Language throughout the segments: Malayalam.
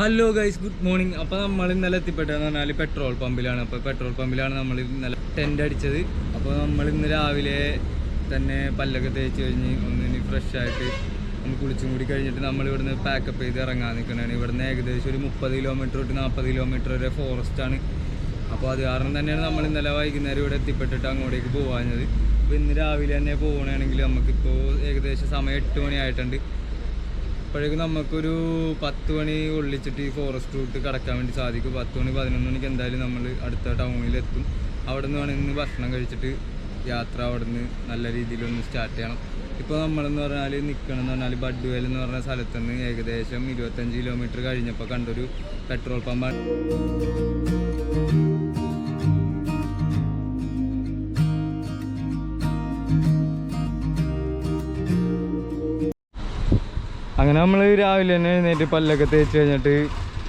ഹലോ ഗൈസ് ഗുഡ് മോർണിംഗ് അപ്പോൾ നമ്മൾ ഇന്നലെ എത്തിപ്പെട്ടതെന്ന് പറഞ്ഞാൽ പെട്രോൾ പമ്പിലാണ് അപ്പോൾ പെട്രോൾ പമ്പിലാണ് നമ്മൾ ഇന്നലെ ടെന്റ് അടിച്ചത്. അപ്പോൾ നമ്മൾ ഇന്ന് രാവിലെ തന്നെ പല്ലൊക്കെ തേച്ച് കഴിഞ്ഞ് ഒന്നിന് ഫ്രഷ് ആയിട്ട് നമ്മൾ കുളിച്ചും കൂടി കഴിഞ്ഞിട്ട് നമ്മൾ ഇവിടുന്ന് പാക്കപ്പ് ചെയ്ത് ഇറങ്ങാൻ നിൽക്കുന്നതാണ് ഇവിടുന്ന് ഏകദേശം ഒരു മുപ്പത് കിലോമീറ്റർ തൊട്ട് നാൽപ്പത് കിലോമീറ്റർ വരെ ആണ്. അപ്പോൾ അത് കാരണം തന്നെയാണ് നമ്മൾ ഇന്നലെ വൈകുന്നേരം ഇവിടെ എത്തിപ്പെട്ടിട്ട് അങ്ങോട്ടേക്ക് പോകാഞ്ഞത് അപ്പോൾ ഇന്ന് രാവിലെ തന്നെ പോകണമെങ്കിൽ നമുക്കിപ്പോൾ ഏകദേശം സമയം എട്ട് മണി ആയിട്ടുണ്ട് അപ്പോഴേക്കും നമുക്കൊരു പത്ത് മണി ഒള്ളിച്ചിട്ട് ഈ ഫോറസ്റ്റ് റൂട്ട് കടക്കാൻ വേണ്ടി സാധിക്കും. പത്ത് മണി പതിനൊന്ന് മണിക്ക് എന്തായാലും നമ്മൾ അടുത്ത ടൗണിലെത്തും അവിടെ നിന്ന് വേണം ഇന്ന് ഭക്ഷണം കഴിച്ചിട്ട് യാത്ര അവിടെ നിന്ന് നല്ല രീതിയിലൊന്ന് സ്റ്റാർട്ട് ചെയ്യണം. ഇപ്പോൾ നമ്മളെന്ന് പറഞ്ഞാൽ നിൽക്കണം എന്ന് പറഞ്ഞാൽ ബഡ്വേൽ എന്ന് പറഞ്ഞ സ്ഥലത്തുനിന്ന് ഏകദേശം ഇരുപത്തഞ്ച് കിലോമീറ്റർ കഴിഞ്ഞപ്പോൾ കണ്ടൊരു പെട്രോൾ പമ്പാണ് അങ്ങനെ നമ്മൾ രാവിലെ തന്നെ എഴുന്നേറ്റ് പല്ലൊക്കെ തേച്ച് കഴിഞ്ഞിട്ട്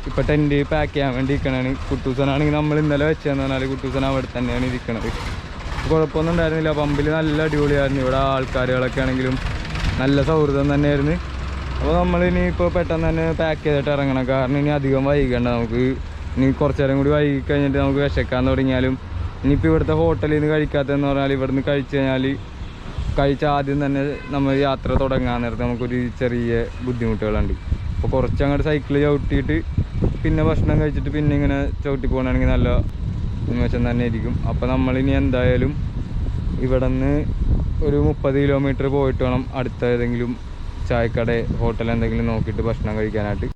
ഇപ്പം ടെന്റ് പാക്ക് ചെയ്യാൻ വേണ്ടി ഇരിക്കണാണ് കുട്ടൂസനാണെങ്കിൽ നമ്മൾ ഇന്നലെ വെച്ചതെന്ന് പറഞ്ഞാൽ കുട്ടൂസൻ അവിടെ തന്നെയാണ് ഇരിക്കണത്. കുഴപ്പമൊന്നും ഉണ്ടായിരുന്നില്ല. പമ്പിൽ നല്ല അടിപൊളിയായിരുന്നു. ഇവിടെ ആൾക്കാരുകളൊക്കെ ആണെങ്കിലും നല്ല സൗഹൃദം തന്നെയായിരുന്നു. അപ്പോൾ നമ്മൾ ഇനി ഇപ്പോൾ പെട്ടെന്ന് തന്നെ പാക്ക് ചെയ്തിട്ട് ഇറങ്ങണം. കാരണം ഇനി അധികം വൈകണ്ട. നമുക്ക് ഇനി കുറച്ചു നേരം കൂടി വൈകി കഴിഞ്ഞിട്ട് നമുക്ക് വിശക്കാൻ തുടങ്ങിയാലും ഇനിയിപ്പോൾ ഇവിടുത്തെ ഹോട്ടലിൽ നിന്ന് കഴിക്കാത്തതെന്ന് പറഞ്ഞാൽ ഇവിടുന്ന് കഴിച്ചു കഴിഞ്ഞാൽ കഴിച്ച ആദ്യം തന്നെ നമ്മൾ യാത്ര തുടങ്ങാൻ നേരത്തെ നമുക്കൊരു ചെറിയ ബുദ്ധിമുട്ടുകളുണ്ട്. അപ്പോൾ കുറച്ച് അങ്ങോട്ട് സൈക്കിൾ ചവിട്ടിയിട്ട് പിന്നെ ഭക്ഷണം കഴിച്ചിട്ട് പിന്നെ ഇങ്ങനെ ചവിട്ടി പോകണമെങ്കിൽ നല്ല ഉന്മേഷം തന്നെ ആയിരിക്കും. അപ്പോൾ നമ്മളിനി എന്തായാലും ഇവിടെ നിന്ന് ഒരു മുപ്പത് കിലോമീറ്റർ പോയിട്ട് വേണം അടുത്ത ഏതെങ്കിലും ചായക്കട ഹോട്ടൽ എന്തെങ്കിലും നോക്കിയിട്ട് ഭക്ഷണം കഴിക്കാനായിട്ട്.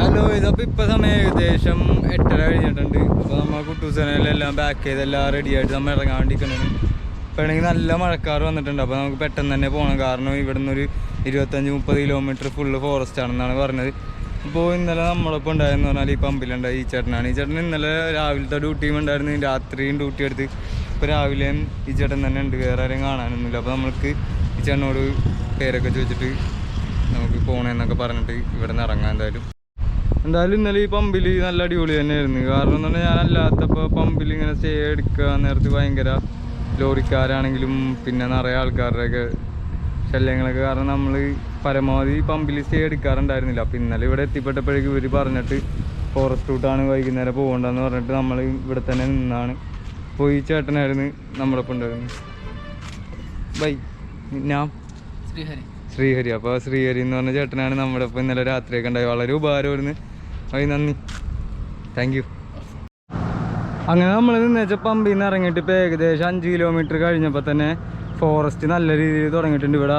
ഹലോ ഇതപ്പോൾ ഇപ്പോൾ സമയം ഏകദേശം എട്ടര കഴിഞ്ഞിട്ടുണ്ട്. അപ്പോൾ നമ്മൾ കുട്ടൂസനെല്ലാം ബാക്ക് ചെയ്തെല്ലാം റെഡിയായിട്ട് നമ്മൾ ഇറങ്ങാൻ ഇപ്പോഴാണെങ്കിൽ നല്ല മഴക്കാർ വന്നിട്ടുണ്ട്. അപ്പോൾ നമുക്ക് പെട്ടെന്ന് തന്നെ പോകണം. കാരണം ഇവിടെ നിന്നൊരു ഇരുപത്തഞ്ച് മുപ്പത് കിലോമീറ്റർ ഫുള്ള് ഫോറസ്റ്റ് ആണെന്നാണ് പറഞ്ഞത്. അപ്പോൾ ഇന്നലെ നമ്മളൊപ്പം ഉണ്ടായെന്ന് പറഞ്ഞാൽ ഈ പമ്പിലുണ്ടായി ഈ ചേട്ടനാണ്. ഈ ചേട്ടൻ ഇന്നലെ രാവിലത്തെ ഡ്യൂട്ടിയും ഉണ്ടായിരുന്നു. രാത്രിയും ഡ്യൂട്ടി എടുത്ത് ഇപ്പോൾ രാവിലെയും ഈ ചേട്ടൻ തന്നെ ഉണ്ട്. വേറെ ആരെയും കാണാനൊന്നുമില്ല. അപ്പോൾ നമ്മൾക്ക് ഈ ചേട്ടനോട് പേരൊക്കെ ചോദിച്ചിട്ട് നമുക്ക് പോകണമെന്നൊക്കെ പറഞ്ഞിട്ട് ഇവിടെ നിന്ന് ഇറങ്ങാം എന്തായാലും. എന്തായാലും ഇന്നലെ ഈ പമ്പിൽ നല്ല അടിപൊളി തന്നെയായിരുന്നു. കാരണം എന്ന് പറഞ്ഞാൽ ഞാൻ അല്ലാത്തപ്പോൾ പമ്പിൽ ഇങ്ങനെ സ്റ്റേ എടുക്കുക നേരത്തെ ഭയങ്കര ലോറിക്കാരാണെങ്കിലും പിന്നെ നിറയെ ആൾക്കാരുടെയൊക്കെ ശല്യങ്ങളൊക്കെ കാരണം നമ്മൾ പരമാവധി പമ്പിൽ സ്റ്റേ എടുക്കാറുണ്ടായിരുന്നില്ല. അപ്പോൾ ഇന്നലെ ഇവിടെ എത്തിപ്പെട്ടപ്പോഴേക്കും ഇവർ പറഞ്ഞിട്ട് ഫോറസ്റ്റ് റൂട്ടാണ് വൈകുന്നേരം പോകേണ്ടതെന്ന് പറഞ്ഞിട്ട് നമ്മൾ ഇവിടെ തന്നെ നിന്നാണ്. പോയി ഈ ചേട്ടനായിരുന്നു നമ്മളൊപ്പം ഉണ്ടായിരുന്നു ബൈ. ഞാൻ ശ്രീഹരി. ശ്രീഹരി. അപ്പോൾ ശ്രീഹരി എന്ന് പറഞ്ഞ ചേട്ടനാണ് നമ്മുടെ ഒപ്പം ഇന്നലെ രാത്രിയൊക്കെ ഉണ്ടായി വളരെ ഉപകാരമായിരുന്നു. അതിന് നന്ദി. Thank you. അങ്ങനെ നമ്മൾ നിന്നേച്ച പമ്പിൽ നിന്ന് ഇറങ്ങിയിട്ട് ഇപ്പോൾ ഏകദേശം അഞ്ച് കിലോമീറ്റർ കഴിഞ്ഞപ്പോൾ തന്നെ ഫോറസ്റ്റ് നല്ല രീതിയിൽ തുടങ്ങിയിട്ടുണ്ട്. ഇവിടെ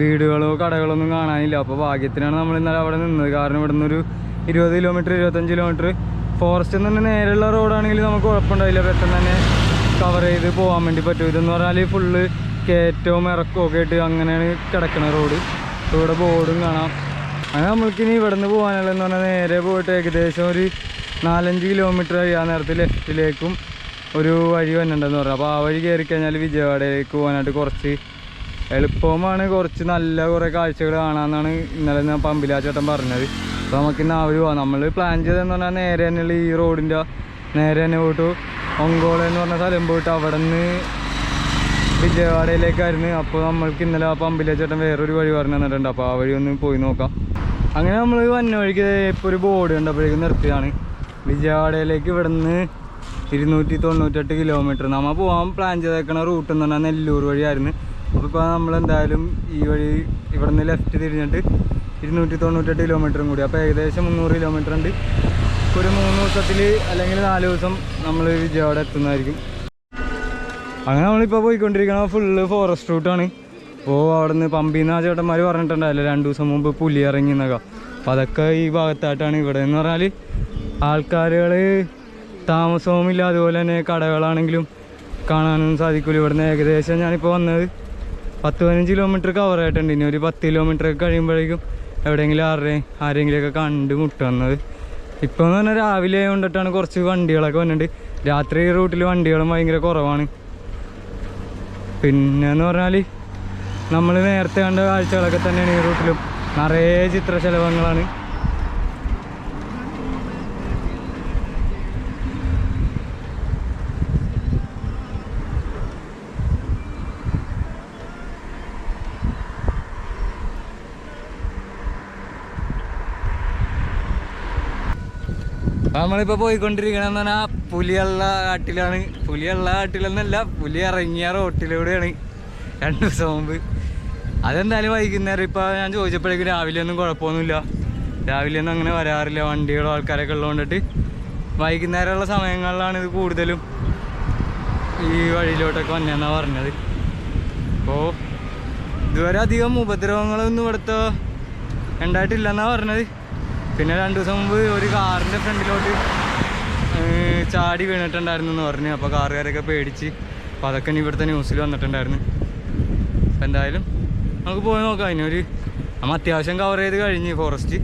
വീടുകളോ കടകളോ ഒന്നും കാണാനില്ല. അപ്പോൾ ഭാഗ്യത്തിനാണ് നമ്മൾ ഇന്നലെ അവിടെ നിന്നത്. കാരണം ഇവിടെ നിന്നൊരു ഇരുപത് കിലോമീറ്റർ ഇരുപത്തഞ്ച് കിലോമീറ്റർ ഫോറസ്റ്റിൽ നിന്ന് നേരെയുള്ള റോഡാണെങ്കിൽ നമുക്ക് കുഴപ്പമുണ്ടായില്ല പെട്ടെന്ന് തന്നെ കവർ ചെയ്ത് പോകാൻ വേണ്ടി പറ്റും. ഇതെന്ന് പറഞ്ഞാൽ ഫുള്ള് കയറ്റവും ഇറക്കവും ഒക്കെ ആയിട്ട് അങ്ങനെയാണ് കിടക്കുന്ന റോഡ് ഇവിടെ ബോർഡും കാണാം. അങ്ങനെ നമ്മൾക്കിനി ഇവിടെ നിന്ന് പോകാനുള്ളതെന്ന് പറഞ്ഞാൽ നേരെ പോയിട്ട് ഏകദേശം ഒരു നാലഞ്ച് കിലോമീറ്റർ ആ നേരത്തിൽ ലെഫ്റ്റിലേക്കും ഒരു വഴി വന്നിട്ടുണ്ടെന്ന് പറഞ്ഞു. അപ്പോൾ ആ വഴി കയറി കഴിഞ്ഞാൽ വിജയവാഡയിലേക്ക് പോകാനായിട്ട് കുറച്ച് എളുപ്പമാണ്. കുറച്ച് നല്ല കുറേ കാഴ്ചകൾ കാണാമെന്നാണ് ഇന്നലെ ഞാൻ പമ്പിലാ ചേട്ടൻ പറഞ്ഞത്. അപ്പോൾ നമുക്ക് ഇന്ന് ആ പോകാം. നമ്മൾ പ്ലാൻ ചെയ്തതെന്ന് പറഞ്ഞാൽ നേരെ തന്നെയുള്ള ഈ റോഡിന്റെ നേരെ തന്നെ പോയിട്ട് ഒങ്കോള എന്ന് പറഞ്ഞ സ്ഥലം പോയിട്ട് അവിടെ നിന്ന് വിജയവാഡയിലേക്കായിരുന്നു. അപ്പോൾ നമ്മൾക്ക് ഇന്നലെ ആ പമ്പിലെ ചേട്ടൻ വേറൊരു വഴി പറഞ്ഞു തന്നിട്ടുണ്ട്. അപ്പോൾ ആ വഴി ഒന്ന് പോയി നോക്കാം. അങ്ങനെ നമ്മൾ വന്ന വഴിക്ക് ഇപ്പോൾ ഒരു ബോർഡ് കണ്ടപ്പോഴേക്കും നിർത്തിയതാണ്. വിജയവാഡയിലേക്ക് ഇവിടുന്ന് ഇരുന്നൂറ്റി തൊണ്ണൂറ്റെട്ട് കിലോമീറ്റർ നമ്മൾ പോകാൻ പ്ലാൻ ചെയ്തേക്കണ റൂട്ട് എന്ന് പറഞ്ഞാൽ നെല്ലൂർ വഴിയായിരുന്നു. അപ്പോൾ ഇപ്പോൾ നമ്മൾ എന്തായാലും ഈ വഴി ഇവിടുന്ന് ലെഫ്റ്റ് തിരിഞ്ഞിട്ട് ഇരുന്നൂറ്റി തൊണ്ണൂറ്റെട്ട് കിലോമീറ്ററും കൂടി. അപ്പോൾ ഏകദേശം മുന്നൂറ് കിലോമീറ്റർ ഉണ്ട്. ഒരു മൂന്ന് ദിവസത്തിൽ അല്ലെങ്കിൽ നാല് ദിവസം നമ്മൾ വിജയവാഡ എത്തുന്നതായിരിക്കും. അങ്ങനെ നമ്മളിപ്പോൾ പോയിക്കൊണ്ടിരിക്കണ ഫുള്ള് ഫോറസ്റ്റ് റൂട്ടാണ് അപ്പോൾ അവിടെ നിന്ന് ആ ചേട്ടന്മാർ പറഞ്ഞിട്ടുണ്ടായില്ല രണ്ട് ദിവസം മുമ്പ് പുലി ഇറങ്ങി എന്നൊക്കെ. അപ്പോൾ അതൊക്കെ ഈ ഭാഗത്തായിട്ടാണ് ഇവിടെ എന്ന് പറഞ്ഞാൽ ആൾക്കാരുകൾ താമസവുമില്ല അതുപോലെ തന്നെ കടകളാണെങ്കിലും കാണാനൊന്നും സാധിക്കില്ല ഇവിടുന്ന് ഏകദേശം ഞാനിപ്പോൾ വന്നത് പത്ത് പതിനഞ്ച് കിലോമീറ്റർ കവർ ആയിട്ടുണ്ട്. ഇനി ഒരു പത്ത് കിലോമീറ്റർ ഒക്കെ കഴിയുമ്പോഴേക്കും എവിടെയെങ്കിലും ആരുടെയും ആരെങ്കിലുമൊക്കെ കണ്ട് മുട്ടുന്നത് ഇപ്പോൾ എന്ന് പറഞ്ഞാൽ രാവിലെ കൊണ്ടിട്ടാണ് കുറച്ച് വണ്ടികളൊക്കെ വന്നിട്ടുണ്ട് രാത്രി റൂട്ടിൽ വണ്ടികളും ഭയങ്കര കുറവാണ്. പിന്നെന്ന് പറഞ്ഞാൽ നമ്മൾ നേരത്തെ കണ്ട കാഴ്ചകളൊക്കെ തന്നെയാണ് ഈ റൂട്ടിലും നിറയെ ചിത്രശലഭങ്ങളാണ്. നമ്മളിപ്പോ പോയിക്കൊണ്ടിരിക്കണെന്ന് പറഞ്ഞാൽ പുലിയുള്ള കാട്ടിലാണ്. പുലിയുള്ള കാട്ടിലെന്നല്ല പുലി ഇറങ്ങിയ റോട്ടിലൂടെയാണ്. രണ്ടു ദിവസം മുമ്പ് അതെന്തായാലും വൈകുന്നേരം ഇപ്പൊ ഞാൻ ചോദിച്ചപ്പോഴേക്കും രാവിലെ ഒന്നും കുഴപ്പമൊന്നുമില്ല. രാവിലെ ഒന്നും അങ്ങനെ വരാറില്ല. വണ്ടികളോ ആൾക്കാരൊക്കെ ഉള്ളതുകൊണ്ടിട്ട് വൈകുന്നേരമുള്ള സമയങ്ങളിലാണ് ഇത് കൂടുതലും ഈ വഴിയിലോട്ടൊക്കെ വന്നതെന്നാണ് പറഞ്ഞത്. അപ്പോൾ ഇതുവരെ അധികം ഉപദ്രവങ്ങളൊന്നും ഇവിടുത്തെ ഉണ്ടായിട്ടില്ലെന്നാണ് പറഞ്ഞത്. പിന്നെ രണ്ട് ദിവസം മുമ്പ് ഒരു കാറിന്റെ ഫ്രണ്ടിലോട്ട് ചാടി വീണിട്ടുണ്ടായിരുന്നു എന്ന് പറഞ്ഞു. അപ്പോൾ കാറുകാരൊക്കെ പേടിച്ച്. അപ്പോൾ അതൊക്കെ ഇനി ഇവിടുത്തെ ന്യൂസിൽ വന്നിട്ടുണ്ടായിരുന്നു. അപ്പോൾ എന്തായാലും നമുക്ക് പോയി നോക്കാം. ഇനിയൊരു നമ്മൾ അത്യാവശ്യം കവർ ചെയ്ത് കഴിഞ്ഞ് ഫോറസ്റ്റ്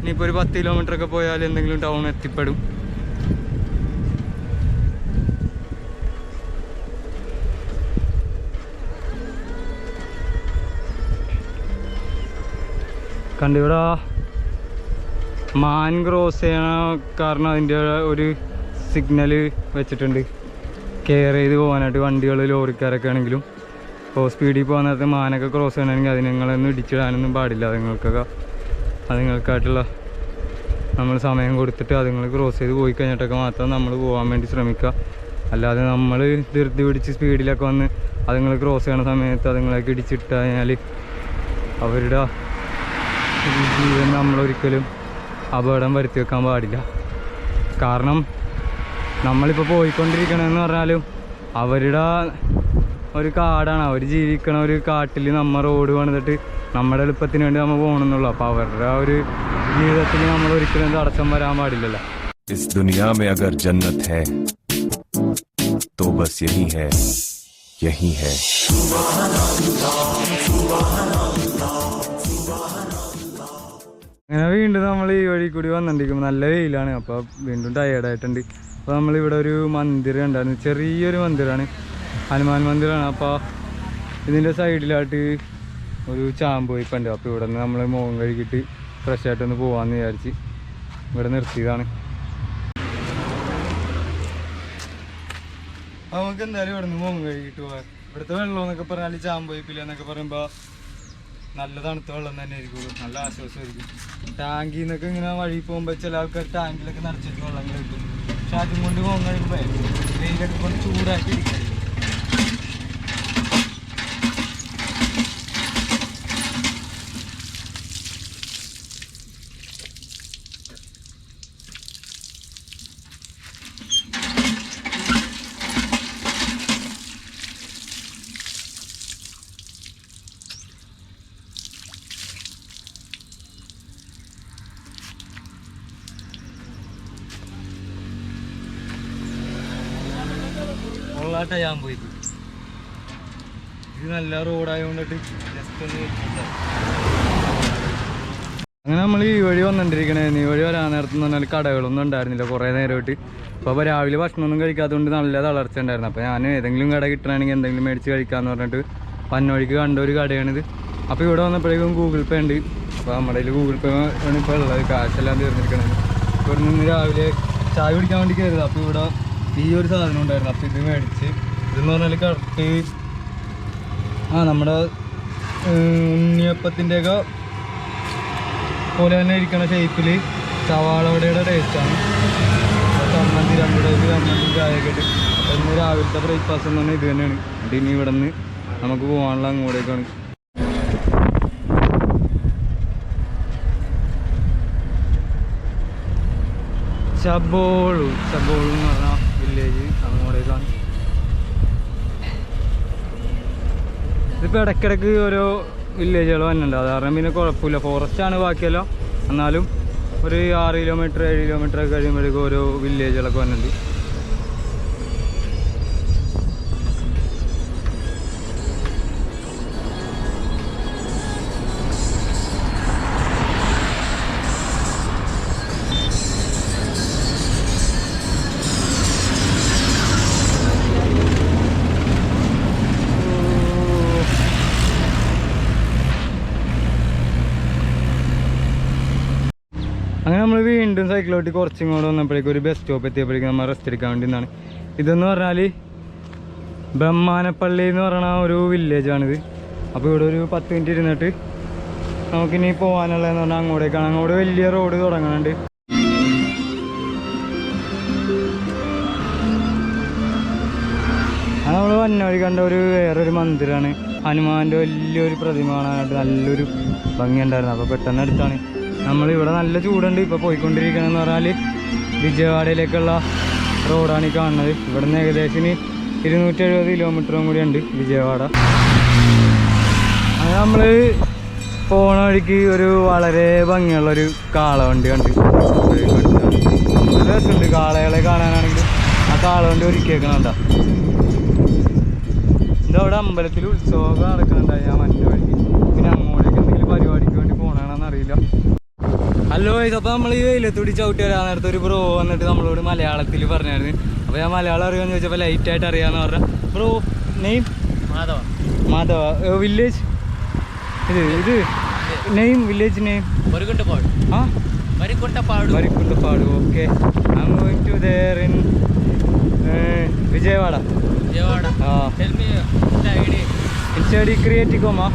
ഇനിയിപ്പോൾ ഒരു പത്ത് കിലോമീറ്റർ ഒക്കെ പോയാൽ എന്തെങ്കിലും ടൗൺ എത്തിപ്പെടും. കണ്ടിവിടെ. മാൻ ക്രോസ് ചെയ്യണ കാരണം അതിന്റെ ഒരു സിഗ്നൽ വെച്ചിട്ടുണ്ട്. കെയർ ചെയ്ത് പോകാനായിട്ട് വണ്ടികൾ ലോറിക്കാരൊക്കെ ആണെങ്കിലും. ഇപ്പോൾ സ്പീഡിൽ പോകാൻ നേരത്തെ മാനൊക്കെ ക്രോസ് ചെയ്യണമെങ്കിൽ അത് നിങ്ങളൊന്നും ഇടിച്ചിടാനൊന്നും പാടില്ല. അതുങ്ങൾക്കൊക്കെ അതുങ്ങൾക്കായിട്ടുള്ള നമ്മൾ സമയം കൊടുത്തിട്ട് അതുങ്ങൾ ക്രോസ് ചെയ്ത് പോയി കഴിഞ്ഞിട്ടൊക്കെ മാത്രം നമ്മൾ പോകാൻ വേണ്ടി ശ്രമിക്കുക. അല്ലാതെ നമ്മൾ ധൃതി പിടിച്ച് സ്പീഡിലൊക്കെ വന്ന് അതുങ്ങൾ ക്രോസ് ചെയ്യണ സമയത്ത് അതുങ്ങളൊക്കെ ഇടിച്ചിട്ട് കഴിഞ്ഞാൽ അവരുടെ ജീവൻ നമ്മളൊരിക്കലും അപകടം വരുത്തി വെക്കാൻ പാടില്ല കാരണം നമ്മളിപ്പോൾ പോയിക്കൊണ്ടിരിക്കണമെന്ന് പറഞ്ഞാലും അവരുടെ ഒരു കാടാണ് അവർ ജീവിക്കണ ഒരു കാട്ടിൽ നമ്മൾ റോഡ് പണിതിട്ട് നമ്മുടെ എളുപ്പത്തിന് വേണ്ടി നമ്മൾ പോകണമെന്നുള്ളൂ അപ്പോൾ അവരുടെ ആ ഒരു ജീവിതത്തിൽ നമ്മൾ ഒരിക്കലും തടസ്സം വരാൻ പാടില്ലല്ലോ इस दुनिया में अगर जन्नत है तो बस यही है यही है അങ്ങനെ വീണ്ടും നമ്മൾ ഈ വഴി കൂടി വന്നിട്ടുണ്ടെങ്കിൽ നല്ല വെയിലാണ്. അപ്പോൾ വീണ്ടും ടയേർഡായിട്ടുണ്ട് അപ്പോൾ നമ്മളിവിടെ ഒരു മന്ദിരം ഉണ്ടായിരുന്നു ചെറിയൊരു മന്ദിരമാണ് ഹനുമാൻ മന്ദിരമാണ് അപ്പോൾ ഇതിന്റെ സൈഡിലായിട്ട് ഒരു ചാമ്പ് വയ്പ്പുണ്ട്. അപ്പോൾ ഇവിടെ നിന്ന് നമ്മൾ മുഖം കഴുകിയിട്ട് ഫ്രഷ് ആയിട്ടൊന്ന് പോകാമെന്ന് വിചാരിച്ച് ഇവിടെ നിർത്തിയതാണ്. നമുക്ക് എന്തായാലും ഇവിടെ നിന്ന് മുഖം കഴുകിയിട്ട് പോകാം ഇവിടുത്തെ വെള്ളം എന്നൊക്കെ പറഞ്ഞാൽ ചാമ്പോയിപ്പില്ല എന്നൊക്കെ പറയുമ്പോൾ നല്ല തണുത്ത വെള്ളം തന്നെ ആയിരിക്കും. നല്ല ആശ്വാസമായിരിക്കും. ടാങ്കിൽ നിന്നൊക്കെ ഇങ്ങനെ വഴി പോകുമ്പോൾ ചില ആൾക്കാർ ടാങ്കിലൊക്കെ നിറച്ചിട്ട് വെള്ളം കഴിക്കും പക്ഷെ അതും കൊണ്ട് പോകാൻ കഴിയുമ്പോൾ വെയിലൊക്കെ കൊണ്ട് ചൂടാക്കി ഇരിക്കും ഉള്ളാട്ട ഞാൻ പോയത്. ഇത് നല്ല റോഡായതുകൊണ്ടിട്ട് ജസ്റ്റ് ഒന്ന് അങ്ങനെ നമ്മൾ ഈ വഴി വന്നിട്ടിരിക്കണേ ഈ വഴി വരാൻ നേരത്ത് എന്ന് പറഞ്ഞാൽ കടകളൊന്നും ഉണ്ടായിരുന്നില്ല. കുറേ നേരമായിട്ട്. അപ്പോൾ രാവിലെ ഭക്ഷണമൊന്നും കഴിക്കാത്തതുകൊണ്ട് നല്ല തളർച്ച ഉണ്ടായിരുന്നു. അപ്പോൾ ഞാൻ ഏതെങ്കിലും കട കിട്ടണമെങ്കിൽ എന്തെങ്കിലും മേടിച്ച് കഴിക്കാമെന്ന് പറഞ്ഞിട്ട് പന്നോഴിക്ക് കണ്ട ഒരു കടയാണിത്. അപ്പോൾ ഇവിടെ വന്നപ്പോഴേക്കും ഗൂഗിൾ പേ ഉണ്ട്. അപ്പോൾ നമ്മുടെ കയ്യിൽ ഗൂഗിൾ പേ ആണ് ഇപ്പോൾ ഉള്ളത്. കാശെല്ലാം തീർന്നിരിക്കണത്. ഇവിടെ നിന്ന് രാവിലെ ചായ കുടിക്കാൻ വേണ്ടി കയറിയത്. അപ്പോൾ ഇവിടെ ഈ ഒരു സാധനം ഉണ്ടായിരുന്നു. അപ്പോൾ ഇത് മേടിച്ച് ഇതെന്ന് പറഞ്ഞാൽ കറക്റ്റ് ആ നമ്മുടെ ഉണ്ണിയപ്പത്തിന്റെയൊക്കെ പോലെ തന്നെ ഇരിക്കുന്ന ഷേപ്പിൽ സവാളവടയുടെ ടേസ്റ്റാണ് ചമ്മന്തി രണ്ട് ടൈപ്പ് ചമ്മന്തി ചായക്കെട്ട് ഇന്ന് രാവിലത്തെ ബ്രേക്ക്ഫാസ്റ്റ് എന്ന് പറഞ്ഞാൽ ഇത് തന്നെയാണ്. ഇനി ഇവിടെ നിന്ന് നമുക്ക് പോകാനുള്ള അങ്ങോട്ടേക്കാണ്. ചബോളു ചബോളു എന്ന് പറഞ്ഞ വില്ലേജ് അങ്ങോട്ടേക്കാണ് ഇതിപ്പോൾ ഇടയ്ക്കിടയ്ക്ക് ഓരോ വില്ലേജുകൾ വന്നിട്ടുണ്ട്. അത് കാരണം പിന്നെ കുഴപ്പമില്ല. ഫോറസ്റ്റാണ് ബാക്കിയെല്ലാം. എന്നാലും ഒരു ആറ് കിലോമീറ്റർ ഏഴ് കിലോമീറ്റർ ഒക്കെ കഴിയുമ്പോഴേക്കും ഓരോ വില്ലേജുകളൊക്കെ വന്നിട്ടുണ്ട്. സൈക്കിളോട്ട് കുറച്ച് ഇങ്ങോട്ട് വന്നപ്പോഴേക്കും ഒരു ബസ് സ്റ്റോപ്പ് എത്തിയപ്പോഴേക്കും നമ്മൾ റെസ്റ്റ് എടുക്കാൻ വേണ്ടി എന്നാണ് ഇതെന്ന് പറഞ്ഞാൽ ബ്രഹ്മാനപ്പള്ളി എന്ന് പറഞ്ഞ ഒരു വില്ലേജാണിത് അപ്പോൾ ഇവിടെ ഒരു പത്ത് മിനിറ്റ് ഇരുന്നിട്ട് നമുക്കിനി പോകാനുള്ളതെന്ന് പറഞ്ഞാൽ അങ്ങോട്ടേക്കാണ്. അങ്ങോട്ട് വലിയ റോഡ് തുടങ്ങുന്നുണ്ട് അത് നമ്മൾ വന്നവഴി കണ്ട ഒരു വേറൊരു മന്ദിരമാണ് ഹനുമാന്റെ വലിയൊരു പ്രതിമ കാണാനായിട്ട് നല്ലൊരു ഭംഗിയുണ്ടായിരുന്നു. അപ്പോൾ പെട്ടെന്ന് എടുത്താണ് നമ്മൾ ഇവിടെ നല്ല ചൂടുണ്ട്. ഇപ്പോൾ പോയിക്കൊണ്ടിരിക്കണമെന്ന് പറഞ്ഞാൽ വിജയവാഡയിലേക്കുള്ള റോഡാണ് ഈ കാണുന്നത്. ഇവിടെ നിന്ന് ഏകദേശം ഇരുന്നൂറ്റി എഴുപത് കിലോമീറ്ററും കൂടി ഉണ്ട് വിജയവാഡ. അങ്ങനെ നമ്മൾ പോണ വഴിക്ക് ഒരു വളരെ ഭംഗിയുള്ളൊരു കാളവണ്ടി കണ്ട്. നല്ല രസമുണ്ട് കാളകളെ കാണാനാണെങ്കിൽ ആ കാളവണ്ടി ഒരുക്കിയേക്കണണ്ട ഇത് അവിടെ അമ്പലത്തിൽ ഉത്സവമൊക്കെ നടക്കുന്നുണ്ടായി ഞാൻ മറ്റേ വഴിക്ക്. പിന്നെ അങ്ങോട്ടേക്ക് എന്തെങ്കിലും പരിപാടിക്ക് വേണ്ടി പോകണമെന്ന് അറിയില്ല. ഹലോ അപ്പോൾ നമ്മൾ ഈ വെയിലത്തൂടി ചവിട്ടി വരാൻ നേരത്തെ ഒരു ബ്രോ വന്നിട്ട് നമ്മളോട് മലയാളത്തിൽ പറഞ്ഞായിരുന്നു. അപ്പോൾ ഞാൻ മലയാളം അറിയാന്ന് അറിയാമെന്ന് ലൈറ്റ് ആയിട്ട് അറിയാന്ന് പറഞ്ഞ. Bro name Madhava. Madhava. Village ഇത് ഇത്. Name village name Varikundappad. ആ? Varikundappad. Varikkuttappad okay I am going to there in Vijayawada. Vijayawada. ആ. ഇൻസ്റ്റഡി ക്രിയേറ്റിക്കോമാ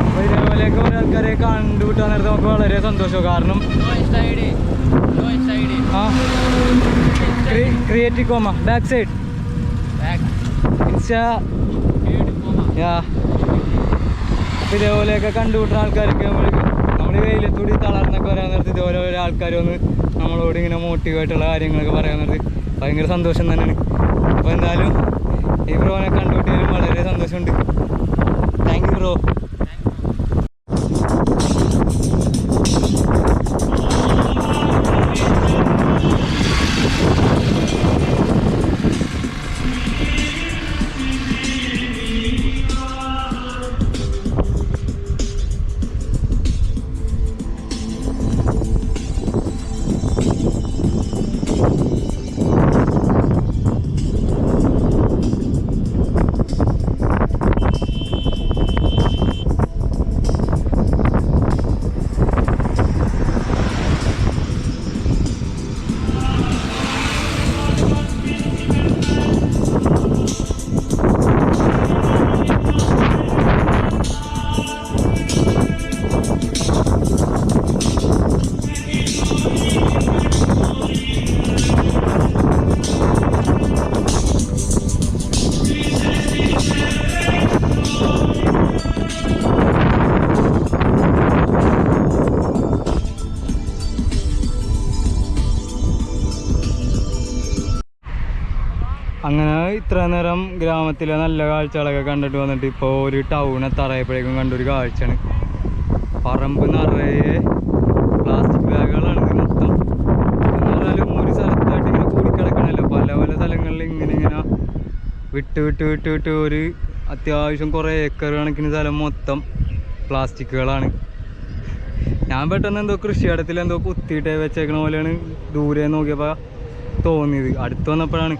അപ്പോൾ ഇതേപോലെയൊക്കെ ഓരോ ആൾക്കാരെ കണ്ടുപിട്ടാൻ നേരത്തെ നമുക്ക് വളരെ സന്തോഷവും കാരണം ആ? ക്രിയേറ്റിക്കോമ ബാക്ക് സൈഡ് ഇൻസ്റ്റാ കോമ യാ ഇതേപോലെയൊക്കെ കണ്ടുപിട്ടുന്ന ആൾക്കാരൊക്കെ നമ്മൾ നമ്മൾ വെയിലത്തൂടി തളർന്നൊക്കെ വരാൻ നിർത്തി ഇതുപോലെ ഓരോ ആൾക്കാർ വന്ന് നമ്മളോട് ഇങ്ങനെ മോട്ടീവായിട്ടുള്ള കാര്യങ്ങളൊക്കെ പറയാൻ നിർത്തി ഭയങ്കര സന്തോഷം തന്നെയാണ്. അപ്പോൾ എന്തായാലും ഈ ബ്രോനെ കണ്ടുപിട്ടിയതിലും വളരെ സന്തോഷമുണ്ട്. ഇത്ര നേരം ഗ്രാമത്തിലെ നല്ല കാഴ്ചകളൊക്കെ കണ്ടിട്ട് വന്നിട്ട് ഇപ്പോൾ ഒരു ടൗൺ എത്താറായപ്പോഴേക്കും കണ്ടൊരു കാഴ്ചയാണ്. പറമ്പ് നിറയെ പ്ലാസ്റ്റിക് ബാഗുകളാണ് മൊത്തം. എന്ന് പറഞ്ഞാലും ഒരു സ്ഥലത്തായിട്ട് ഇങ്ങനെ കൂടിക്കിടക്കണല്ലോ. പല പല സ്ഥലങ്ങളിൽ ഇങ്ങനെ ഇങ്ങനെ വിട്ട് വിട്ട് വിട്ട് വിട്ട് ഒരു അത്യാവശ്യം കുറേ ഏക്കർ കണക്കിന് സ്ഥലം മൊത്തം പ്ലാസ്റ്റിക്കുകളാണ് ഞാൻ പെട്ടെന്ന് എന്തോ കൃഷിയിടത്തിൽ എന്തോ കുത്തിയിട്ട് വെച്ചേക്കണ പോലെയാണ് ദൂരെ നോക്കിയപ്പോൾ തോന്നിയത്. അടുത്ത് വന്നപ്പോഴാണ്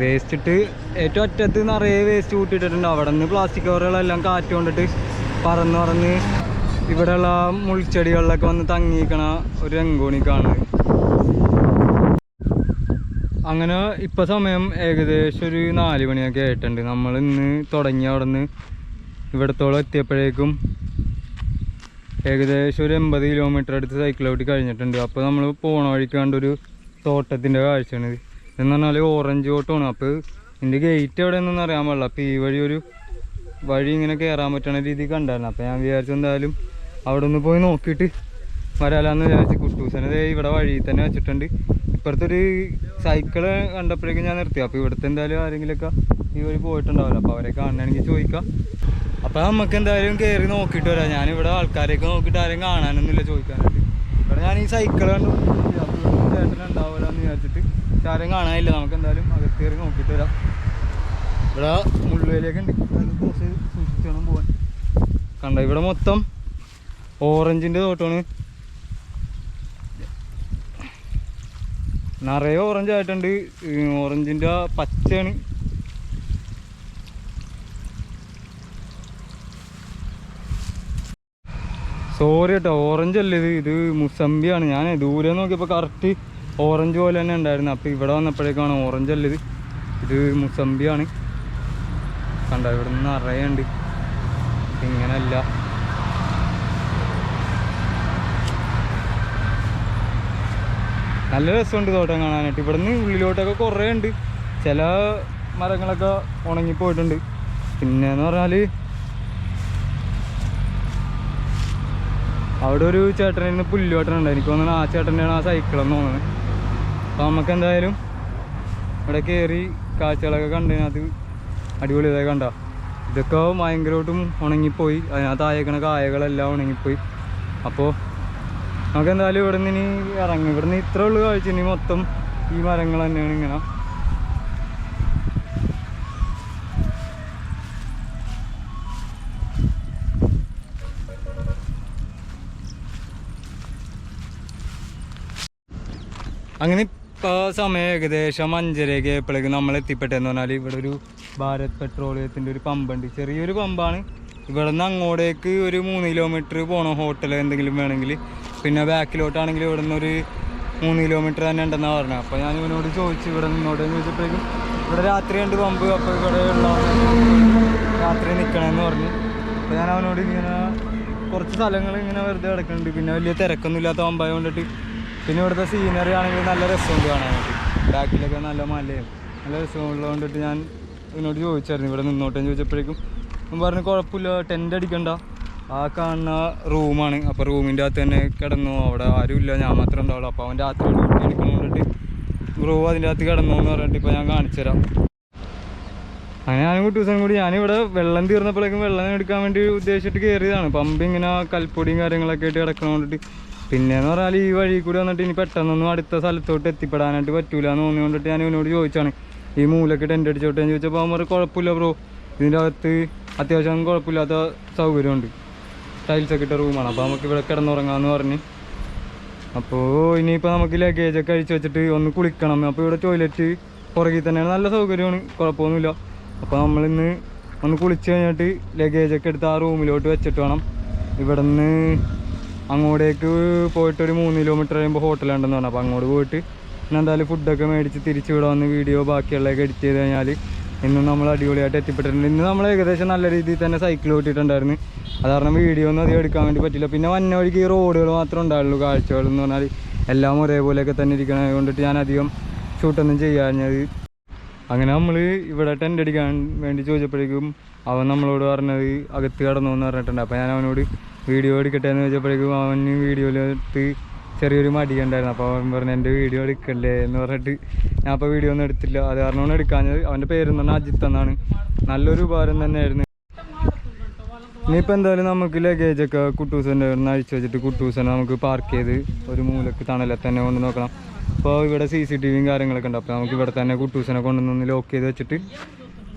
വേസ്റ്റ് ഇട്ട് ഏറ്റവും അറ്റത്ത് നിറയെ വേസ്റ്റ് കൂട്ടിയിട്ടിട്ടുണ്ട്. അവിടെ നിന്ന് പ്ലാസ്റ്റിക് കവറുകളെല്ലാം കാറ്റ് കൊണ്ടിട്ട് പറന്ന് പറന്ന് ഇവിടെയുള്ള മുൾച്ചെടികളിലൊക്കെ വന്ന് തങ്ങിക്കണ ഒരു രംഗോണി കാണുന്നത്. അങ്ങനെ ഇപ്പം സമയം ഏകദേശം ഒരു നാല് മണിയൊക്കെ ആയിട്ടുണ്ട്. നമ്മൾ ഇന്ന് തുടങ്ങി അവിടെ നിന്ന് ഇവിടത്തോളം എത്തിയപ്പോഴേക്കും ഏകദേശം ഒരു എൺപത് കിലോമീറ്റർ അടുത്ത് സൈക്കിൾ ഓട്ടി കഴിഞ്ഞിട്ടുണ്ട്. അപ്പോൾ നമ്മൾ പോണ വഴിക്ക് കണ്ടൊരു തോട്ടത്തിന്റെ കാഴ്ചയാണിത്. എന്ന് പറഞ്ഞാൽ ഓറഞ്ച് ഓട്ടമാണ് അപ്പോൾ ഇതിന്റെ ഗേറ്റ് എവിടെ നിന്നൊന്നും അറിയാൻ പാടില്ല. അപ്പോൾ ഈ വഴി ഒരു വഴി ഇങ്ങനെ കയറാൻ പറ്റണ രീതി കണ്ടായിരുന്നു. അപ്പോൾ ഞാൻ വിചാരിച്ചു എന്തായാലും അവിടെ ഒന്ന് പോയി നോക്കിയിട്ട് വരാലാന്ന് വിചാരിച്ചു കുട്ടൂസനെ ദേ ഇവിടെ വഴി തന്നെ വെച്ചിട്ടുണ്ട്. ഇപ്പുറത്തൊരു സൈക്കിൾ കണ്ടപ്പോഴേക്കും ഞാൻ നിർത്തി. അപ്പോൾ ഇവിടുത്തെ എന്തായാലും ആരെങ്കിലുമൊക്കെ ഈ വഴി പോയിട്ടുണ്ടാവില്ല. അപ്പോൾ അവരെ കാണണമെങ്കിൽ ചോദിക്കാം. അപ്പോൾ നമുക്ക് എന്തായാലും കയറി നോക്കിയിട്ട് വരാം. ഞാനിവിടെ ആൾക്കാരെയൊക്കെ നോക്കിയിട്ട് ആരെയും കാണാനൊന്നുമില്ല ചോദിക്കാനായിട്ട്. ഇവിടെ ഞാൻ ഈ സൈക്കിൾ കണ്ടു. ചേട്ടനുണ്ടാവില്ല എന്ന് വിചാരിച്ചിട്ട് ആരെയും കാണാനില്ല. നമുക്ക് എന്തായാലും അകത്ത് കയറി നോക്കിയിട്ട് വരാം. ഇവിടെ മുള്ളുവേലിയൊക്കെ ഉണ്ട് സൂക്ഷിച്ച് വേണം പോവാൻ. കണ്ട ഇവിടെ മൊത്തം ഓറഞ്ചിന്റെ തോട്ടമാണ് നിറയെ ഓറഞ്ച് ആയിട്ടുണ്ട്. ഓറഞ്ചിന്റെ പച്ചയാണ്. സോറി കേട്ടോ ഓറഞ്ച് അല്ലേ ഇത്? ഇത് മുസമ്പിയാണ് ഞാൻ ദൂരെ നോക്കിയപ്പോൾ കറക്റ്റ് ഓറഞ്ച് പോലെ തന്നെ ഉണ്ടായിരുന്നു. അപ്പോൾ ഇവിടെ വന്നപ്പോഴേക്കാണ് ഓറഞ്ച് അല്ല ഇത് ഇത് മുസമ്പിയാണ് കണ്ട ഇവിടെ നിന്ന് നിറയുണ്ട്. ഇങ്ങനല്ല. നല്ല രസമുണ്ട് തോട്ടം കാണാനായിട്ട്. ഇവിടെ നിന്ന് ഉള്ളിലോട്ടൊക്കെ കുറേ ഉണ്ട്. ചില മരങ്ങളൊക്കെ ഉണങ്ങിപ്പോയിട്ടുണ്ട്. പിന്നെ എന്ന് പറഞ്ഞാൽ അവിടെ ഒരു ചേട്ടനായിരുന്നു പുല്ലുവേട്ടനുണ്ട് എനിക്ക് തോന്നുന്നു ആ ചേട്ടന്റെയാണ് ആ സൈക്കിളെന്ന് തോന്നുന്നത്. അപ്പോൾ നമുക്ക് എന്തായാലും ഇവിടെ കയറി കാഴ്ചകളൊക്കെ കണ്ടതിനകത്ത് അടിപൊളി ഇതൊക്കെ കണ്ട? ഇതൊക്കെ ഭയങ്കരമായിട്ടും ഉണങ്ങിപ്പോയി. അതിനകത്ത് ആയേക്കണ കായകളെല്ലാം ഉണങ്ങിപ്പോയി. അപ്പോൾ നമുക്ക് എന്തായാലും ഇവിടെ നിന്ന് ഇനി ഇറങ്ങി. ഇവിടെ നിന്ന് ഇത്ര ഉള്ളു കാഴ്ച. ഇനി മൊത്തം ഈ മരങ്ങൾ തന്നെയാണ് ഇങ്ങനെ. അങ്ങനെ ഇപ്പോൾ സമയം ഏകദേശം അഞ്ചരയൊക്കെ ആയപ്പോഴേക്ക് നമ്മൾ എത്തിപ്പെട്ടെന്ന് പറഞ്ഞാൽ ഇവിടെ ഒരു ഭാരത് പെട്രോളിയത്തിന്റെ ഒരു പമ്പുണ്ട്. ചെറിയൊരു പമ്പാണ്. ഇവിടെ നിന്ന് അങ്ങോട്ടേക്ക് ഒരു മൂന്ന് കിലോമീറ്റർ പോകണം ഹോട്ടൽ എന്തെങ്കിലും വേണമെങ്കിൽ. പിന്നെ ബാക്കിലോട്ടാണെങ്കിൽ ഇവിടെ നിന്ന് ഒരു മൂന്ന് കിലോമീറ്റർ തന്നെ ഉണ്ടെന്നാണ് പറഞ്ഞത് അപ്പോൾ ഞാൻ ഇവനോട് ചോദിച്ചു ഇവിടെ നിന്നോട് ചോദിച്ചപ്പോഴേക്കും ഇവിടെ രാത്രി ഉണ്ട് പമ്പ് അപ്പോൾ ഇവിടെ ഉള്ള രാത്രി നിൽക്കണമെന്ന് പറഞ്ഞു. അപ്പോൾ ഞാൻ അവനോട് ഇങ്ങനെ കുറച്ച് സ്ഥലങ്ങൾ ഇങ്ങനെ വെറുതെ കിടക്കുന്നുണ്ട്. പിന്നെ വലിയ തിരക്കൊന്നും ഇല്ലാത്ത പമ്പായ കൊണ്ടിട്ട് പിന്നെ ഇവിടുത്തെ സീനറി ആണെങ്കിൽ നല്ല രസമുണ്ട് കാണാനായിട്ട്. ബാക്കിലൊക്കെ നല്ല മലയും. നല്ല രസമുള്ളത് കൊണ്ടിട്ട് ഞാൻ ഇതിനോട് ചോദിച്ചായിരുന്നു. ഇവിടെ നിന്നോട്ടെന്ന് ചോദിച്ചപ്പോഴേക്കും പറഞ്ഞു കുഴപ്പമില്ല ടെന്റ് അടിക്കണ്ട. ആ കാണുന്ന റൂമാണ് അപ്പോൾ റൂമിന്റെ അകത്ത് തന്നെ കിടന്നു. അവിടെ ആരുമില്ല. ഞാൻ മാത്രമേ ഉണ്ടാവുള്ളൂ. അപ്പോൾ അവൻ രാത്രി ഡ്യൂട്ടി എടുക്കണോണ്ടിട്ട് റൂം അതിന്റെ അകത്ത് കിടന്നു എന്ന് പറഞ്ഞിട്ട് ഇപ്പോൾ ഞാൻ കാണിച്ചുതരാം അങ്ങനെ ഞാനും കുട്ടി ദിവസം കൂടി ഞാനിവിടെ വെള്ളം തീർന്നപ്പോഴേക്കും വെള്ളം എടുക്കാൻ വേണ്ടി ഉദ്ദേശിച്ചിട്ട് കയറിയതാണ് പമ്പ് ഇങ്ങനെ കൽപ്പൊടിയും കാര്യങ്ങളൊക്കെ ആയിട്ട് കിടക്കണോണ്ടിട്ട് പിന്നെന്ന് പറഞ്ഞാൽ ഈ വഴി കൂടി വന്നിട്ട് ഇനി പെട്ടെന്നൊന്നും അടുത്ത സ്ഥലത്തോട്ട് എത്തിപ്പെടാനായിട്ട് പറ്റൂല എന്ന് തോന്നിയോണ്ടിട്ട് ഞാൻ ഇവനോട് ചോദിച്ചാണ്. ഈ മൂലക്ക് ടെന്റ് അടിച്ചോട്ടെ എന്ന് ചോദിച്ചപ്പോൾ പറഞ്ഞു കുഴപ്പമില്ല ബ്രോ ഇതിന്റെ അകത്ത് അത്യാവശ്യം കുഴപ്പമില്ലാത്ത സൗകര്യമുണ്ട്. ടൈൽസൊക്കെ ഇട്ട റൂമാണ് അപ്പോൾ നമുക്ക് ഇവിടെ കിടന്നുറങ്ങാമെന്ന് പറഞ്ഞ്. അപ്പോൾ ഇനിയിപ്പോൾ നമുക്ക് ലഗേജ് ഒക്കെ അഴിച്ച് വെച്ചിട്ട് ഒന്ന് കുളിക്കണം. അപ്പോൾ ഇവിടെ ടോയ്ലറ്റ് പുറകിൽ തന്നെയാണ്. നല്ല സൗകര്യമാണ്. കുഴപ്പമൊന്നുമില്ല. അപ്പോൾ നമ്മളിന്ന് ഒന്ന് കുളിച്ച് കഴിഞ്ഞിട്ട് ലഗേജ് ഒക്കെ എടുത്ത് ആ റൂമിലോട്ട് വെച്ചിട്ട് വേണം. ഇവിടെ നിന്ന് അങ്ങോട്ടേക്ക് പോയിട്ട് ഒരു മൂന്ന് കിലോമീറ്റർ കഴിയുമ്പോൾ ഹോട്ടലുണ്ടെന്ന് പറഞ്ഞു. അപ്പോൾ അങ്ങോട്ട് പോയിട്ട് പിന്നെ എന്തായാലും ഫുഡൊക്കെ മേടിച്ച് തിരിച്ചു വിടാമെന്ന് വീഡിയോ ബാക്കിയുള്ളതൊക്കെ എഡിറ്റ് ചെയ്ത് കഴിഞ്ഞാൽ ഇന്നും നമ്മൾ അടിപൊളിയായിട്ട് എത്തിപ്പെട്ടിട്ടുണ്ട്. ഇന്ന് നമ്മൾ ഏകദേശം നല്ല രീതിയിൽ തന്നെ സൈക്കിൾ ഓട്ടിയിട്ടുണ്ടായിരുന്നു. അത് കാരണം വീഡിയോ ഒന്നും അധികം എടുക്കാൻ വേണ്ടി പറ്റില്ല പിന്നെ വന്ന വഴിക്ക് ഈ റോഡുകൾ മാത്രമേ ഉണ്ടാവുള്ളൂ കാഴ്ചകൾ എന്ന് പറഞ്ഞാൽ എല്ലാം ഒരേപോലെയൊക്കെ തന്നെ ഇരിക്കണത് കൊണ്ടിട്ട് ഞാൻ അധികം ഷൂട്ടൊന്നും ചെയ്യാഞ്ഞത്. അങ്ങനെ നമ്മൾ ഇവിടെ ടെന്റ് അടിക്കാൻ വേണ്ടി ചോദിച്ചപ്പോഴേക്കും അവൻ നമ്മളോട് പറഞ്ഞത് അകത്ത് കിടന്നു എന്ന് പറഞ്ഞിട്ടുണ്ട്. അപ്പോൾ ഞാൻ അവനോട് വീഡിയോ എടുക്കട്ടെ എന്ന് ചോദിച്ചപ്പോഴേക്കും അവന് വീഡിയോയിലെടുത്ത് ചെറിയൊരു മടിയുണ്ടായിരുന്നു അപ്പോൾ അവൻ പറഞ്ഞു എന്റെ വീഡിയോ എടുക്കല്ലേ? എന്ന് പറഞ്ഞിട്ട് ഞാൻ അപ്പോൾ വീഡിയോ ഒന്നും എടുത്തില്ല. അത് കാരണമാണ് എടുക്കാഞ്ഞത്. അവന്റെ പേര് എന്ന് പറഞ്ഞാൽ അജിത്ത് എന്നാണ്. നല്ലൊരു ഉപകാരം തന്നെയായിരുന്നു. ഇനിയിപ്പോൾ എന്തായാലും നമുക്ക് ലഗേജൊക്കെ കുട്ടൂസന്റെ ഒന്ന് അഴിച്ചു വെച്ചിട്ട് കുട്ടൂസനെ നമുക്ക് പാർക്ക് ചെയ്ത് ഒരു മൂലക്ക് തണലെ തന്നെ കൊണ്ട് നോക്കണം. അപ്പോൾ ഇവിടെ സി സി ടി വിയും കാര്യങ്ങളൊക്കെ ഉണ്ട്. അപ്പോൾ നമുക്ക് ഇവിടെ തന്നെ കുട്ടൂസനെ കൊണ്ടുവന്ന് ലോക്ക് ചെയ്ത് വെച്ചിട്ട്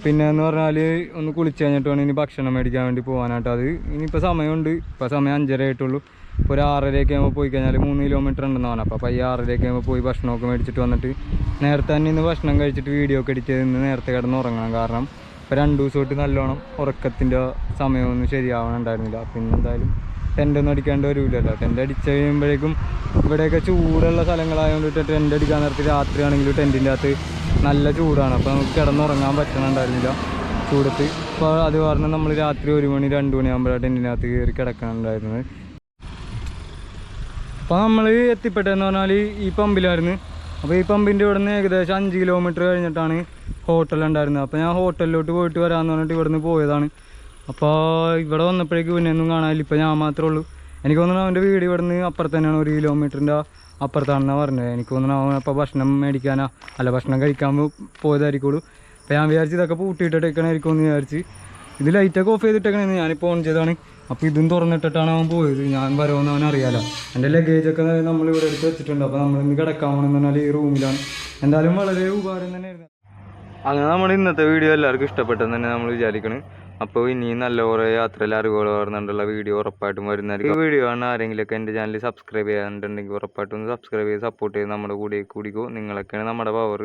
പിന്നെ എന്ന് പറഞ്ഞാൽ ഒന്ന് കുളിച്ച് കഴിഞ്ഞിട്ട് വേണം ഇനി ഭക്ഷണം മേടിക്കാൻ വേണ്ടി പോകാനായിട്ട് അത് ഇനിയിപ്പോൾ സമയമുണ്ട്. ഇപ്പോൾ സമയം അഞ്ചര ആയിട്ടുള്ളൂ. ഇപ്പോൾ ഒരു ആറരയൊക്കെ ആകുമ്പോൾ പോയി കഴിഞ്ഞാൽ മൂന്ന് കിലോമീറ്റർ ഉണ്ടെന്ന് പറഞ്ഞു അപ്പോൾ ഈ ആറരയൊക്കെ ആകുമ്പോൾ പോയി ഭക്ഷണമൊക്കെ മേടിച്ചിട്ട് വന്നിട്ട് നേരത്തെ തന്നെ ഇന്ന് ഭക്ഷണം കഴിച്ചിട്ട് വീഡിയോ ഒക്കെ എഡിറ്റ് ഇന്ന് നേരത്തെ കിടന്ന് ഉറങ്ങണം. കാരണം ഇപ്പോൾ രണ്ട് ദിവസമായിട്ട് നല്ലോണം ഉറക്കത്തിന്റെ സമയമൊന്നും ശരിയാവണുണ്ടായിരുന്നില്ല. പിന്നെ എന്തായാലും ടെന്റ് ഒന്നും അടിക്കാണ്ട് വരില്ലല്ലോ ടെന്റ് അടിച്ച് കഴിയുമ്പോഴേക്കും ഇവിടെയൊക്കെ ചൂടുള്ള സ്ഥലങ്ങളായതുകൊണ്ട് ടെന്റ് അടിക്കാൻ നേരത്തെ രാത്രിയാണെങ്കിലും ടെന്റിന്റെ അകത്ത് നല്ല ചൂടാണ്. അപ്പോൾ നമുക്ക് കിടന്നുറങ്ങാൻ പറ്റണുണ്ടായിരുന്നില്ല. ചൂടത്ത്. അപ്പോൾ അത് കാരണം നമ്മൾ രാത്രി ഒരു മണി രണ്ട് മണിയാകുമ്പോഴാണ് ടെന്റിനകത്ത് കയറി കിടക്കണുണ്ടായിരുന്നത്. അപ്പോൾ നമ്മൾ എത്തിപ്പെട്ടതെന്ന് പറഞ്ഞാൽ ഈ പമ്പിലായിരുന്നു. അപ്പോൾ ഈ പമ്പിന്റെ ഇവിടെ നിന്ന് ഏകദേശം അഞ്ച് കിലോമീറ്റർ കഴിഞ്ഞിട്ടാണ് ഹോട്ടൽ ഉണ്ടായിരുന്നത്. അപ്പോൾ ഞാൻ ഹോട്ടലിലോട്ട് പോയിട്ട് വരാമെന്ന് പറഞ്ഞിട്ട് ഇവിടെ നിന്ന് പോയതാണ്. അപ്പോൾ ഇവിടെ വന്നപ്പോഴേക്ക് പിന്നെ ഒന്നും കാണാനില്ല. ഇപ്പോൾ ഞാൻ മാത്രമേ ഉള്ളൂ. എനിക്ക് തോന്നുന്നു അവന്റെ വീട് ഇവിടെ നിന്ന് അപ്പുറത്ത് തന്നെയാണ് ഒരു കിലോമീറ്ററിന്റെ അപ്പുറത്താണെന്നാണ് പറഞ്ഞത്. എനിക്ക് തോന്നുന്നു അവൻ അപ്പോൾ ഭക്ഷണം മേടിക്കാനാ അല്ല ഭക്ഷണം കഴിക്കാൻ പോയതായിരിക്കുള്ളൂ. അപ്പോൾ ഞാൻ വിചാരിച്ച് ഇതൊക്കെ പൂട്ടിയിട്ടിട്ടേക്കണായിരിക്കും എന്ന് വിചാരിച്ച് ഇത് ലൈറ്റൊക്കെ ഓഫ് ചെയ്തിട്ടേക്കണേന്ന് ഞാനിപ്പോൾ ഓൺ ചെയ്താണ് അപ്പോൾ ഇതും തുറന്നിട്ടിട്ടാണ് അവൻ പോയത്. ഞാൻ വരുമെന്ന് അവൻ അറിയാലോ. എന്റെ ലഗേജൊക്കെ നമ്മൾ ഇവിടെ എടുത്ത് വെച്ചിട്ടുണ്ട്. അപ്പോൾ നമ്മൾ ഇന്ന് കിടക്കാൻ പോകണമെന്ന് പറഞ്ഞാൽ ഈ റൂമിലാണ് എന്തായാലും വളരെ ഉപകാരം തന്നെയായിരുന്നു. അങ്ങനെ നമ്മൾ ഇന്നത്തെ വീഡിയോ എല്ലാവർക്കും ഇഷ്ടപ്പെട്ടെന്ന് തന്നെ നമ്മൾ വിചാരിക്കണം. അപ്പോൾ ഇനിയും നല്ല കുറേ യാത്രയിൽ അറിവുകൾ പറഞ്ഞിട്ടുള്ള വീഡിയോ ഉറപ്പായിട്ടും വരുന്നതായിരിക്കും. ഈ വീഡിയോ കാണുന്ന ആരെങ്കിലുമൊക്കെ എന്റെ ചാനൽ സബ്സ്ക്രൈബ് ചെയ്യാനുണ്ടെങ്കിൽ ഉറപ്പായിട്ടും സബ്സ്ക്രൈബ് ചെയ്ത് സപ്പോർട്ട് ചെയ്ത് നമ്മുടെ കൂടെ കൂടിക്കോ. നിങ്ങളൊക്കെയാണ് നമ്മുടെ പവർ